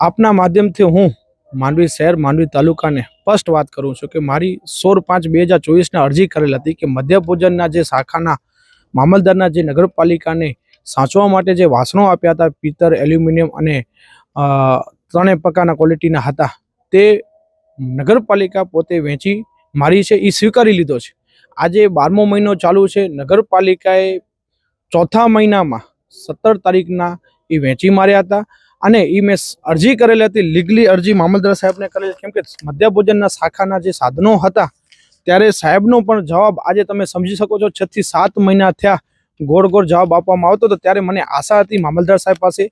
આપના માધ્યમથી હું માંડવી શહેર, માંડવી તાલુકાને સ્પષ્ટ વાત કરું છું કે મારી સોળ પાંચ બે હજાર ચોવીસને અરજી કરેલ હતી કે મધ્યભોજનના જે શાખાના મામલદારના જે નગરપાલિકાને સાચવવા માટે જે વાસણો આપ્યા હતા, પિત્તર, એલ્યુમિનિયમ અને ત્રણેય પ્રકારના ક્વોલિટીના હતા, તે નગરપાલિકા પોતે વેચી મારી છે એ સ્વીકારી લીધો છે. આજે બારમો મહિનો ચાલુ છે, નગરપાલિકાએ ચોથા મહિનામાં સત્તર તારીખના એ વેચી માર્યા હતા. અને એ મેં અરજી કરેલી હતી, લીગલી અરજી મામલદાર સાહેબને કરેલી. કેમ કે મધ્યભોજનના શાખાના જે સાધનો હતા, ત્યારે સાહેબનો પણ જવાબ આજે તમે સમજી શકો છો છથી સાત મહિના થયા ગોળ ગોળ જવાબ આપવામાં આવતો હતો, ત્યારે મને આશા હતી મામલદાર સાહેબ પાસે.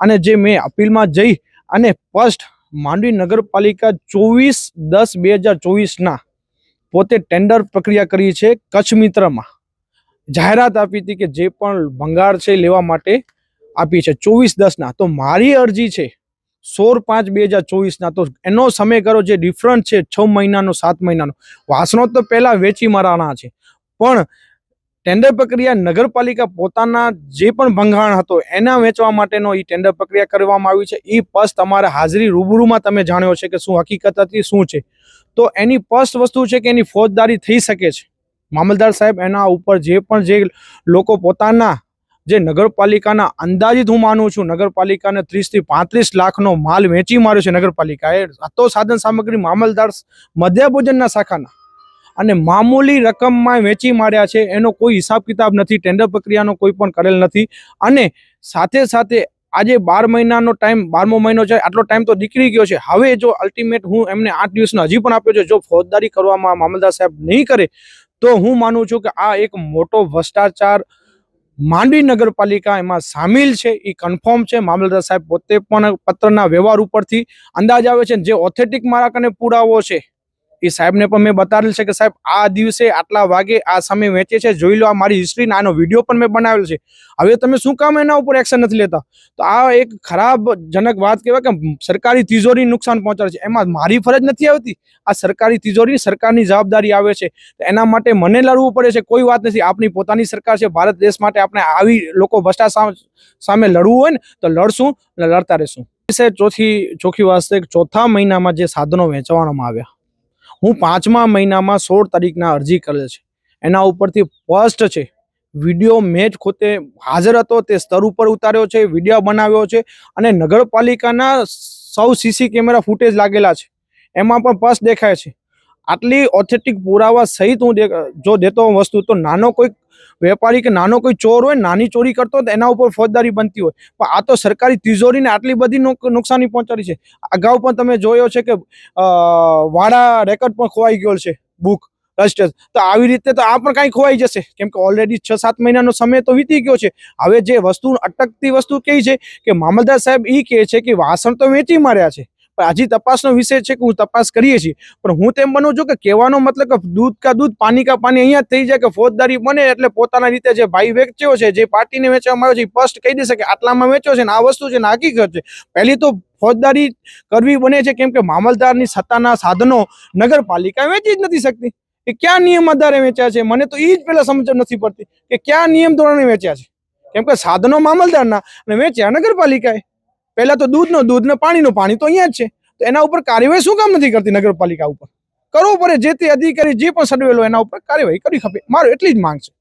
અને જે મેં અપીલમાં જઈ અને ફર્સ્ટ માંડવી નગરપાલિકા ચોવીસ દસ બે હજાર ચોવીસના પોતે ટેન્ડર પ્રક્રિયા કરી છે કચ્છ મિત્રમાં. જાહેરાત આપી હતી કે જે પણ ભંગાર છે લેવા માટે આપી છે ચોવીસ દસના. તો મારી અરજી છે સોળ પાંચ બે હજાર ચોવીસના. તો એનો સમયગાળો જે ડિફરન્ટ છે, છ મહિનાનો, સાત મહિનાનો. વાસણો તો પહેલાં વેચી મારાના છે. પણ ટેન્ડર પ્રક્રિયા નગરપાલિકા પોતાના જે પણ ભંગાણ હતો એના વેચવા માટેનો એ ટેન્ડર પ્રક્રિયા કરવામાં આવી છે. એ પસ તમારે હાજરી રૂબરૂમાં તમે જાણ્યો છે કે શું હકીકત હતી, શું છે. તો એની ફર્સ્ટ વસ્તુ છે કે એની ફોજદારી થઈ શકે છે. મામલદાર સાહેબ, એના ઉપર જે પણ જે લોકો પોતાના જે નગરપાલિકાના અંદાજિત હું માનું છું, નગરપાલિકાને ત્રીસથી પાંત્રીસ લાખનો માલ વેચી માર્યો છે નગરપાલિકાએ. આ તો સાધન સામગ્રી મામલદાર મધ્યભોજનના શાખાના અને મામૂલી રકમમાં વેચી માર્યા છે. એનો કોઈ હિસાબ કિતાબ નથી, ટેન્ડર પ્રક્રિયાનો કોઈ પણ કરેલ નથી અને સાથે સાથે આજે બાર મહિનાનો ટાઈમ, બારમો મહિનો છે, આટલો ટાઈમ તો નીકળી ગયો છે. હવે જો અલ્ટિમેટ હું એમને આઠ દિવસનો હજી પણ આપ્યો છે, જો ફોજદારી કરવામાં મામલદાર સાહેબ નહીં કરે, તો હું માનું છું કે આ એક મોટો ભ્રષ્ટાચાર માંડવી નગરપાલિકા એમાં સામેલ છે એ કન્ફર્મ છે. મામલતદાર સાહેબ પોતે પણ પત્રના વ્યવહાર ઉપરથી અંદાજ આવે છે જે ઓથેન્ટિક મારા કને પુરાવો છે એ સાહેબને પણ મેં બતાવેલ છે કે સાહેબ, આ દિવસે આટલા વાગે આ સમય વેચે છે. જોઈ લો આ મારી હિસ્ટ્રી આનો વીડિયો પણ મેં બનાવેલ છે. હવે તમે શું કામ એના ઉપર એક્શન નથી લેતા? તો આ એક ખરાબ જનક વાત કહેવાય કે સરકારી તિજોરી નુકસાન પહોંચાડે છે. એમાં મારી ફરજ નથી આવતી. આ સરકારી તિજોરી સરકારની જવાબદારી આવે છે. એના માટે મને લડવું પડે છે. કોઈ વાત નથી. આપણી પોતાની સરકાર છે. ભારત દેશ માટે આપણે આવી લોકો ભ્રષ્ટાચાર સામે લડવું હોય ને, તો લડશું અને લડતા રહેશું. ચોથી, ચોખી વાસ્તે ચોથા મહિનામાં જે સાધનો વેચવામાં આવ્યા. હું પાંચમા મહિનામાં સોળ તારીખના અરજી કરેલ છે. એના ઉપરથી ફર્સ્ટ છે, વીડિયો મેચ ખોતે હાજર હતો, તે સ્તર ઉપર ઉતાર્યો છે, વીડિયો બનાવ્યો છે અને નગરપાલિકાના સૌ સીસી કેમેરા ફૂટેજ લાગેલા છે. એમાં પણ ફર્સ્ટ દેખાય છે. આટલી ઓથેન્ટિક પુરાવા સહિત હું જો દેતો વસ્તુ, તો નાનો કોઈ વેપારી કે નાનો કોઈ ચોર હોય, નાની ચોરી કરતો હોય એના ઉપર ફોજદારી બનતી હોય. પણ આ તો સરકારી તિજોરીને આટલી બધી નુક- નુકસાની પહોંચાડી છે. અગાઉ પણ તમે જોયો છે કે વાડા રેકર્ડ પણ ખોવાઈ ગયો છે બુક રજિસ્ટર. તો આવી રીતે તો આ પણ કાંઈ ખોવાઈ જશે. કેમ કે ઓલરેડી છ સાત મહિનાનો સમય તો વીતી ગયો છે. હવે જે વસ્તુ, અટકતી વસ્તુ કઈ છે કે મામલદાર સાહેબ એ કહે છે કે વાસણ તો વેચી માર્યા છે. પણ આજે તપાસનો વિષય છે કે હું તપાસ કરીએ છીએ. પણ હું તેમ બનું છું કે કહેવાનો મતલબ કે દૂધ કા દૂધ, પાણી કા પાણી અહીંયા થઈ જાય કે ફોજદારી બને એટલે પોતાના રીતે જે ભાઈ વેચ્યો છે, જે પાર્ટીને વેચવામાં આવ્યો છે, એ સ્પષ્ટ કહી દેશે કે આટલામાં વેચ્યો છે ને આ વસ્તુ છે ને હકીકત છે. પહેલી તો ફોજદારી કરવી બને છે કેમ કે મામલદારની સત્તાના સાધનો નગરપાલિકા વેચી જ નથી શકતી. કે ક્યાં નિયમ આધારે વેચ્યા છે? મને તો એ જ પહેલાં સમજ નથી પડતી કે ક્યાં નિયમ ધોરણે વેચ્યા છે. કેમ કે સાધનો મામલદારના અને વેચ્યા નગરપાલિકાએ. પહેલા તો દૂધનો દૂધ ને પાણીનું, પાણી તો અહીંયા જ છે. તો એના ઉપર કાર્યવાહી શું કામ નથી કરતી નગરપાલિકા ઉપર? કરવું પડે જે તે અધિકારી જે પણ સડવેલો એના ઉપર કાર્યવાહી કરી ખપે. મારું એટલી જ માંગ છે.